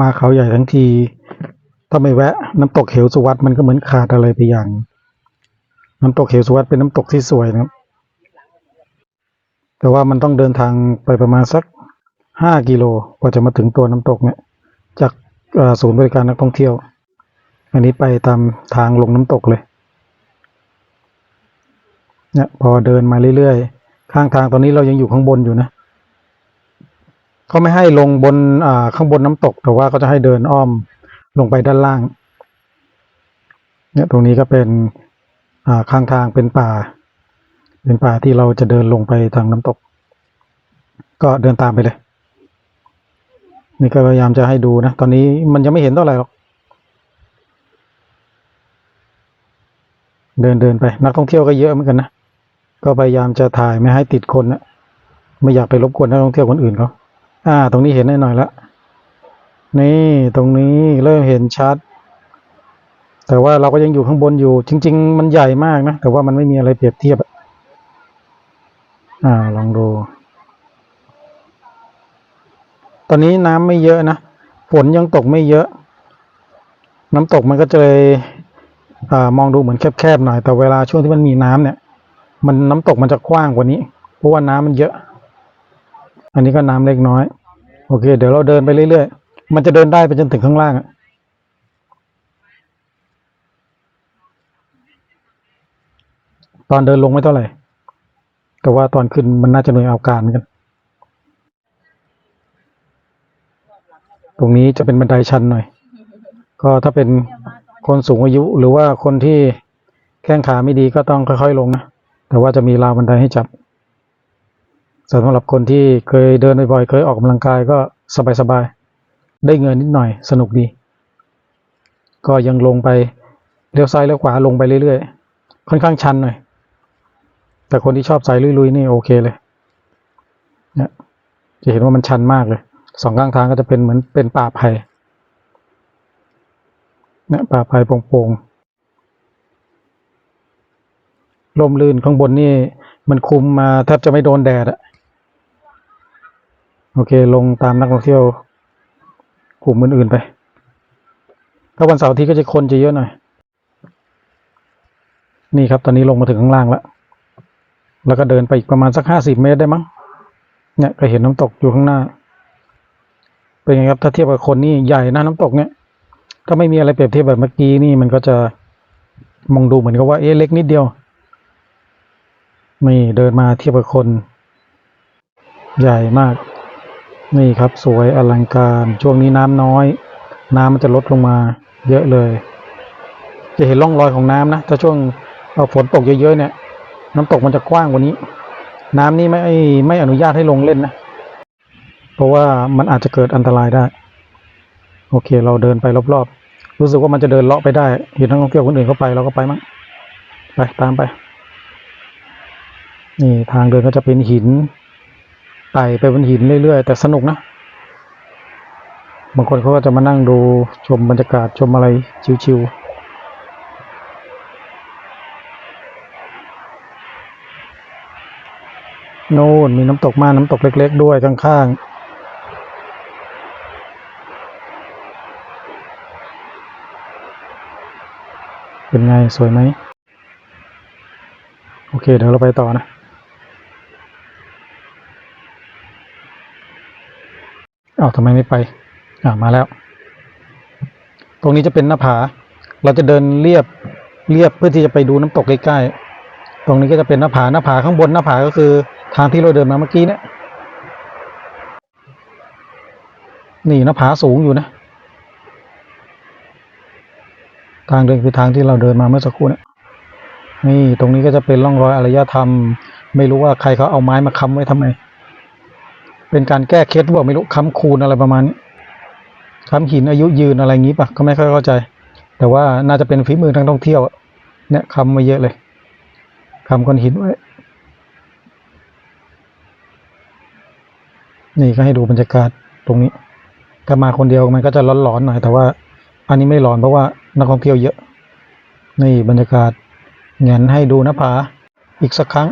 มาเขาใหญ่ทั้งที ถ้าไม่แวะ น้ำตกเหวสุวัตมันก็เหมือนขาดอะไรไปอย่าง น้ำตกเหวสุวัตเป็นน้ำตกที่สวยนะครับ แต่ว่ามันต้องเดินทางไปประมาณสักห้ากิโลกว่าจะมาถึงตัวน้ำตกเนี่ย จากศูนย์บริการนักท่องเที่ยว อันนี้ไปตามทางลงน้ำตกเลย เนี่ยพอเดินมาเรื่อยๆ ข้างทางตอนนี้เรายังอยู่ข้างบนอยู่นะ เขาไม่ให้ลงบนอ่าข้างบนน้ำตก แต่ว่าเขาจะให้เดินอ้อมลงไปด้านล่าง เนี่ยตรงนี้ก็เป็นอ่าข้างทางเป็นป่า เป็นป่าที่เราจะเดินลงไปทางน้ำตก ก็เดินตามไปเลย นี่ก็พยายามจะให้ดูนะ ตอนนี้มันยังไม่เห็นเท่าไหร่หรอกเดินเดินไป นักท่องเที่ยวก็เยอะเหมือนกันนะ ก็พยายามจะถ่ายไม่ให้ติดคนนะไม่อยากไปรบกวนนักท่องเที่ยวคนอื่นเขา อ่า ตรงนี้เห็นแน่หน่อยละ นี่ตรงนี้เริ่มเห็นชัด แต่ว่าเราก็ยังอยู่ข้างบนอยู่ จริง ๆ มันใหญ่มากนะ แต่ว่ามันไม่มีอะไรเปรียบเทียบ อ่า ลองดู ตอนนี้น้ำไม่เยอะนะ ฝนยังตกไม่เยอะ น้ำตกมันก็จะเลยอ่ามองดูเหมือนแคบๆหน่อย แต่เวลาช่วงที่มันมีน้ำเนี่ย มันน้ำตกมันจะกว้างกว่านี้ เพราะว่าน้ำมันเยอะอันนี้ก็น้ำเล็กน้อย โอเค เดี๋ยวเราเดินไปเรื่อยๆ มันจะเดินได้ไปจนถึงข้างล่างอะตอนเดินลงไม่เท่าไหร่ แต่ว่าตอนขึ้นมันน่าจะเหนื่อยเอาการเหมือนกัน ตรงนี้จะเป็นบันไดชันหน่อย ก็ถ้าเป็นคนสูงอายุหรือว่าคนที่แข้งขาไม่ดีก็ต้องค่อยๆลงนะ แต่ว่าจะมีราวบันไดให้จับ สำหรับคนที่เคยเดินบ่อยๆ เคยออกกำลังกายก็สบายๆ ได้เงินนิดหน่อยสนุกดี ก็ยังลงไปเลี้ยวซ้ายเลี้ยวขวาลงไปเรื่อยๆ ค่อนข้างชันหน่อย แต่คนที่ชอบสายลุยๆ นี่โอเคเลยเนี่ยจะเห็นว่ามันชันมากเลยสองข้างทางก็จะเป็นเหมือนเป็นป่าไผ่เนี่ยป่าไผ่โปร่งๆลมลื่นข้างบนนี่มันคุมมาแทบจะไม่โดนแดดอะ โอเค ลงตามนักท่องเที่ยวกลุ่มอื่นๆไป ถ้าวันเสาร์ที่ก็จะคนจะเยอะหน่อย นี่ครับ ตอนนี้ลงมาถึงข้างล่างแล้ว แล้วก็เดินไปอีกประมาณสักห้าสิบเมตรได้มั้ง เนี่ยก็เห็นน้ำตกอยู่ข้างหน้า เป็นไงครับ ถ้าเทียบกับคนนี่ใหญ่นะน้ำตกเนี่ย ถ้าไม่มีอะไรเปรียบเทียบแบบเมื่อกี้นี่มันก็จะมองดูเหมือนกับว่าเอ๊ะเล็กนิดเดียว นี่เดินมาเทียบกับคน ใหญ่มาก นี่ครับสวยอลังการช่วงนี้น้ำน้อย น้ำมันจะลดลงมา เยอะเลย จะเห็นร่องรอยของน้ำนะถ้าช่วงเอ่อฝนตกเยอะๆเนี่ย น้ำตกมันจะกว้างกว่านี้ น้ำนี่ไม่ไม่อนุญาตให้ลงเล่นนะ เพราะว่ามันอาจจะเกิดอันตรายได้ โอเค เราเดินไปรอบๆ รู้สึกว่ามันจะเดินเลาะไปได้เห็นนักท่องเที่ยวคนอื่นเขาไปเราก็ไปมั้งไปตามไป นี่ทางเดินก็จะเป็นหิน ไต่ไปบนหินเรื่อยๆ แต่สนุกนะ บางคนเขาก็จะมานั่งดูชมบรรยากาศชมอะไรชิวๆโน่นมีน้ำตกมาน้ำตกเล็ก ๆ ด้วยข้างๆ เป็นไงสวยไหม โอเค เดี๋ยวเราไปต่อนะ อ้าวทำไมไม่ไป อ่ามาแล้ว ตรงนี้จะเป็นหน้าผา เราจะเดินเรียบเรียบเพื่อที่จะไปดูน้ำตกใกล้ๆ ตรงนี้ก็จะเป็นหน้าผาหน้าผาข้างบนหน้าผาก็คือทางที่เราเดินมาเมื่อกี้เนี่ย นี่หน้าผาสูงอยู่นะ ทางเดินคือทางที่เราเดินมาเมื่อสักครู่เนี่ย นี่ตรงนี้ก็จะเป็นร่องรอยอารยธรรม ไม่รู้ว่าใครเขาเอาไม้มาค้ำไว้ทำไม เป็นการแก้เคล็ดหรือเปล่าไม่รู้ค้ำคูณอะไรประมาณนี้ค้ำหินอายุยืนอะไรอย่างนี้ปะก็ไม่ค่อยเข้าใจ แต่ว่าน่าจะเป็นฝีมือทางท่องเที่ยวเนี่ยค้ำมาเยอะเลยค้ำก้อนหินไว้นี่ก็ให้ดูบรรยากาศตรงนี้ ถ้ามาคนเดียวมันก็จะร้อนๆหน่อย แต่ว่าอันนี้ไม่ร้อนเพราะว่านักท่องเที่ยวเยอะ นี่บรรยากาศเงนให้ดูหนะผาอีกสักครั้ง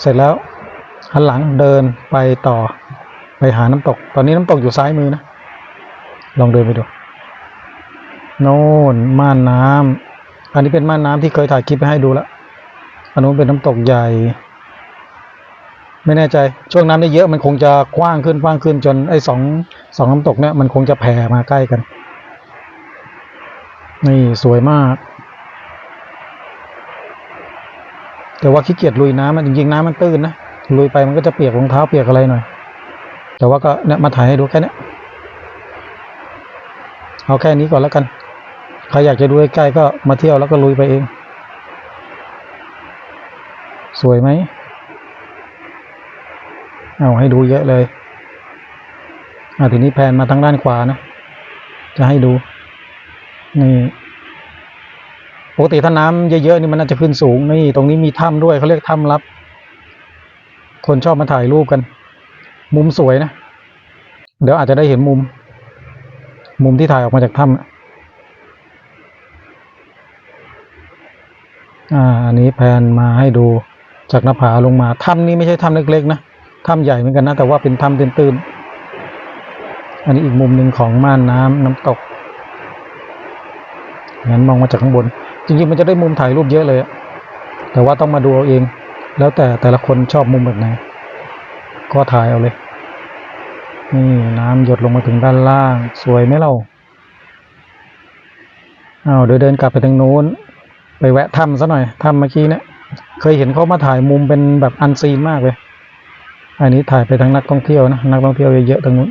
เสร็จแล้วหันหลังเดินไปต่อ หาน้ำตก ตอนนี้น้ำตกอยู่ซ้ายมือนะ ลองเดินไปดู โน่นม่านน้ำอันนี้เป็นม่านน้ำที่เคยถ่ายคลิปไปให้ดูแล้วอันนู้นเป็นน้ำตกใหญ่ ไม่แน่ใจ ช่วงน้ำได้เยอะมันคงจะกว้างขึ้นกว้างขึ้นจนไอ้สองสองน้ำตกเนี่ยมันคงจะแผ่มาใกล้กัน นี่สวยมาก แต่ว่าขี้เกียจลุยน้ำมันจริงๆน้ำมันตื้นนะลุยไปมันก็จะเปียกรองเท้าเปียกอะไรหน่อย แต่ว่าก็เนี่ยมาถ่ายให้ดูแค่เนี้ยเอาแค่นี้ก่อนแล้วกันใครอยากจะดูใกล้ก็มาเที่ยวแล้วก็ลุยไปเอง สวยไหมเอาให้ดูเยอะเลยอ่าทีนี้แพนมาทางด้านขวานะ จะให้ดู นี่ ปกติถ้าน้ำเยอะๆนี่มันน่าจะขึ้นสูง นี่ ตรงนี้มีถ้ำด้วยเขาเรียกถ้ำลับ คนชอบมาถ่ายรูปกัน มุมสวยนะ เดี๋ยวอาจจะได้เห็นมุม มุมที่ถ่ายออกมาจากถ้ำอะอ่าอันนี้แพนมาให้ดูจากหน้าผาลงมาถ้ำนี้ไม่ใช่ถ้ำเล็กๆนะถ้ำใหญ่เหมือนกันนะ แต่ว่าเป็นถ้ำตื้นๆอันนี้อีกมุมหนึ่งของม่านน้ำน้ำตกงั้นมองมาจากข้างบน จริงๆมันจะได้มุมถ่ายรูปเยอะเลยแต่ว่าต้องมาดูเอาเอง แล้วแต่แต่ละคนชอบมุมแบบไหนก็ถ่ายเอาเลย นี่น้ำหยดลงมาถึงด้านล่าง สวยไหมเราอ้าวเดี๋ยวเดินกลับไปทางโน้น ไปแวะถ้ำซะหน่อยถ้ำเมื่อกี้เนี่ย เคยเห็นเขามาถ่ายมุมเป็นแบบอันซีนมากเลย อันนี้ถ่ายไปทางนักท่องเที่ยวนะนักท่องเที่ยวเยอะๆทางนู้น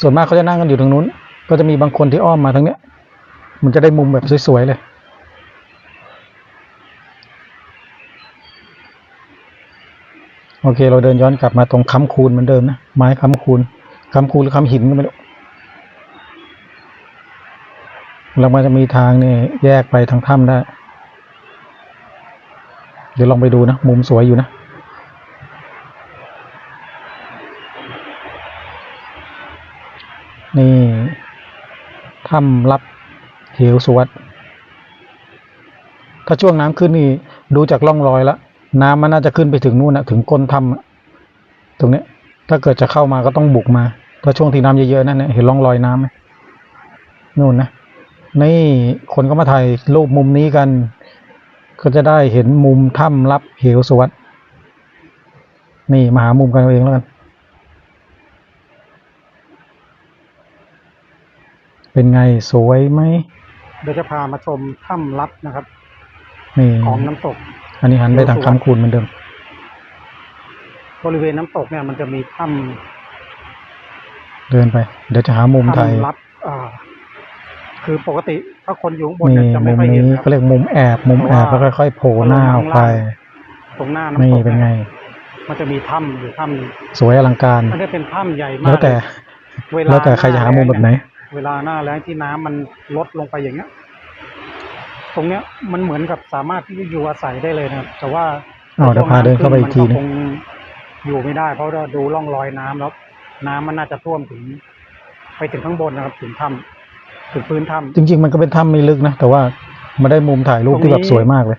ส่วนมากเขาจะนั่งกันอยู่ทางนู้น ก็จะมีบางคนที่อ้อมมาทางเนี้ย มันจะได้มุมแบบสวยๆเลยโอเค เราเดินย้อนกลับมาตรงค้ำคูนเหมือนเดิมนะ ไม้ค้ำคูน คำคูหรือคำหินก็ไม่รู้แล้วมันจะมีทางนี่แยกไปทางถ้ำได้ เดี๋ยวลองไปดูนะ มุมสวยอยู่นะนี่ถ้ำลับเหวสวัสดถ้าช่วงน้ำขึ้นนี่ดูจากร่องรอยแล้ว น้ำมันน่าจะขึ้นไปถึงนู่นนะถึงก้นถ้ำตรงเนี้ย ถ้าเกิดจะเข้ามาก็ต้องบุกมา ถ้าช่วงที่น้ำเยอะๆนั่นเนี่ยเห็นร่องรอยน้ำไหมนู่นนะ นี่คนก็มาถ่ายรูปมุมนี้กัน ก็จะได้เห็นมุมถ้ำลับเหวสวัสดนี่มาหามุมกันเอาเองแล้วกัน เป็นไงสวยไหมเดี๋ยวจะพามาชมถ้ำลับนะครับ นี่ของน้ำตก อันนี้หันไปทางคำคูณเหมือนเดิม บริเวณน้ำตกเนี่ย มันจะมีถ้เดินไป เดี๋ยวจะหามุมำถ่ายถ้ำลับอ่า คือปกติถ้าคนอยู่ข้างบนนี่เนี่ยจะไม่มุมค่อยเห็นนี้นะคเขารับเรียกมุมแอบมุมแอบแล้วค่อยๆโผล่หน้าออกไปตรงหน้านี่น้ำตกเป็นไง มันจะมีถ้ำอยู่ถ้ำหนึงสวยอลังการมันจะเป็นถ้ำใหญ่มากแล้วแต่เวลาแล้วแต่ใครจะหามุมแบบไหน เวลาหน้าแล้งที่น้ำมันลดลงไปอย่างเงี้ย ตรงเนี้ยมันเหมือนกับสามารถที่จะอยู่อาศัยได้เลยนะครับแต่ว่าอ้าวเดี๋ยวพาเดินเข้าไปอีกทีนึงมัคง อยู่ไม่ได้ เพราะว่าดูร่องรอยน้ำแล้วน้ำมันน่าจะท่วมถึง ไปถึงข้างบนนะครับถึงถ้ำถึงพื้นถ้ำจริง ๆ มันก็เป็นถ้ำไม่ลึกนะแต่ว่ามาได้มุมถ่ายรูปที่แบบสวยมากเลย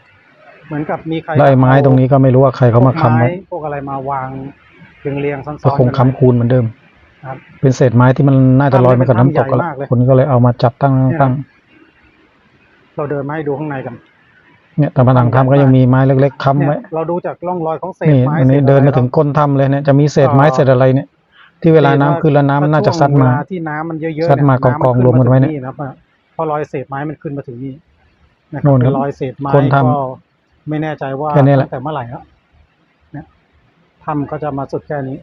เหมือนกับมีใครแล้วไอ้ไม้ตรงนี้ก็ไม่รู้ว่าใครเขามาค้ำพวกไว้ไพวกอะไรมาวางเรียงเรียงๆซ้อนๆก็คงกันไว้ค้ำคูณเหมือนเดิมครับเป็นเศษไม้ที่มันน่าจะลอยมากับน้ำตกกันถ้ำเนี่ยเป็นถ้ำใหญ่มากเลยคนก็เลยเอามาจับตั้งตั้งเราเดินมาให้ดูข้างในกัน เนี่ยแต่ผนังถ้ำก็ยังมีไม้เล็กๆค้ำเนี่ยไว้เราดูจากร่องรอยของเศษนี่ไม้อันนี้ศษเดินมาอะไรถึงก้นถ้ำเลยเนี่ยจะมีเศษไม้ก็เศษอะไรเนี่ย ที่เวลาน้ำขึ้นแล้วน้ำมันน่าจะซัดมาเวลที่น้ำมันเยอะๆซัดมาเนี่ยกองๆำรวมกันไว้เนี่ยขึ้าถึงนะครับเพราะรอยเศษไม้มันขึ้นมาถึงนี่นะคโน่รับนครับรอยเศษไม้คนทำก็ไม่แน่ใจว่าแค่นี้แหละ ตั้งแต่เมื่อไหร่แล้วเนี่ยถ้ำก็จะมาสุดแค่นี้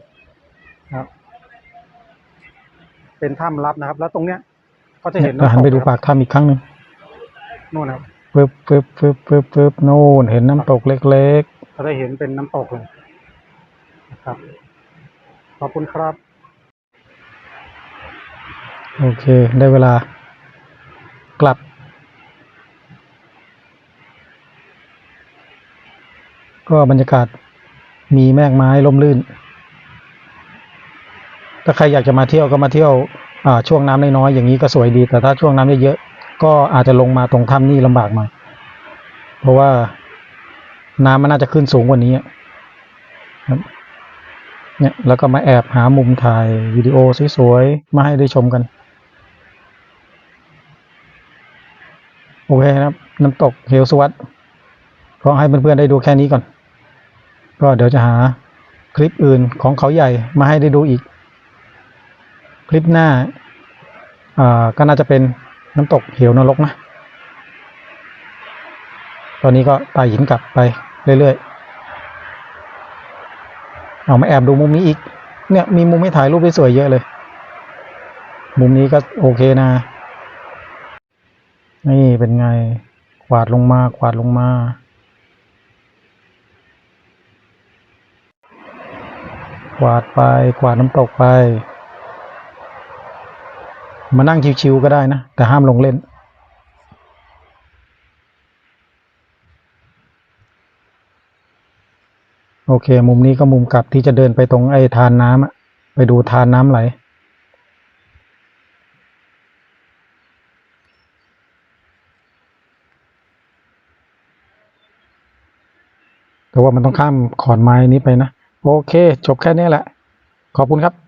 นะครับ เป็นถ้ำลับนะครับ แล้วตรงเนี้ยก็จะเห็นเราหันไปดูำตปากถ้ำอีกครั้งหนึ่ง นู่นนะครับ ปึ๊บปึ๊บปึ๊บปึ๊บปึ๊บโน่นเห็นน้ำตกเล็กเราได้เห็นเป็นน้ำตกเลยนะครับ ขอบคุณครับ ๆ โอเค ได้เวลากลับ ก็บรรยากาศมีแมกไม้ร่มรื่น ถ้าใครอยากจะมาเที่ยวก็มาเที่ยวอ่าช่วงน้ำน้อยๆอย่างนี้ก็สวยดี แต่ถ้าช่วงน้ำเยอะๆ ก็อาจจะลงมาตรงถ้ำนี่ลำบากหน่อย เพราะว่าน้ำมันน่าจะขึ้นสูงกว่านี้อะครับเนี่ยแล้วก็มาแอบหามุมถ่ายวิดีโอสวยๆมาให้ได้ชมกัน โอเคครับน้ำตกเหวสุวัสด์ก็ให้เพื่อนๆได้ดูแค่นี้ก่อน ก็เดี๋ยวจะหาคลิปอื่นของเขาใหญ่มาให้ได้ดูอีก คลิปหน้าอ่าก็น่าจะเป็น น้ำตกเหวนรกนะ ตอนนี้ก็ไต่หินกลับไปเรื่อยๆ เอามาแอบดูมุมนี้อีก เนี่ยมีมุมให้ถ่ายรูปได้สวยเยอะเลย มุมนี้ก็โอเคนะ นี่เป็นไงกวาดลงมากวาดลงมากวาดไปกวาดน้ำตกไป มานั่งชิวๆก็ได้นะ แต่ห้ามลงเล่น โอเค มุมนี้ก็มุมกลับที่จะเดินไปตรงไอ้ทานน้ำอะไปดูทานน้ำไหลแต่ว่ามันต้องข้ามขอนไม้นี้ไปนะ โอเค จบแค่นี้แหละ ขอบคุณครับ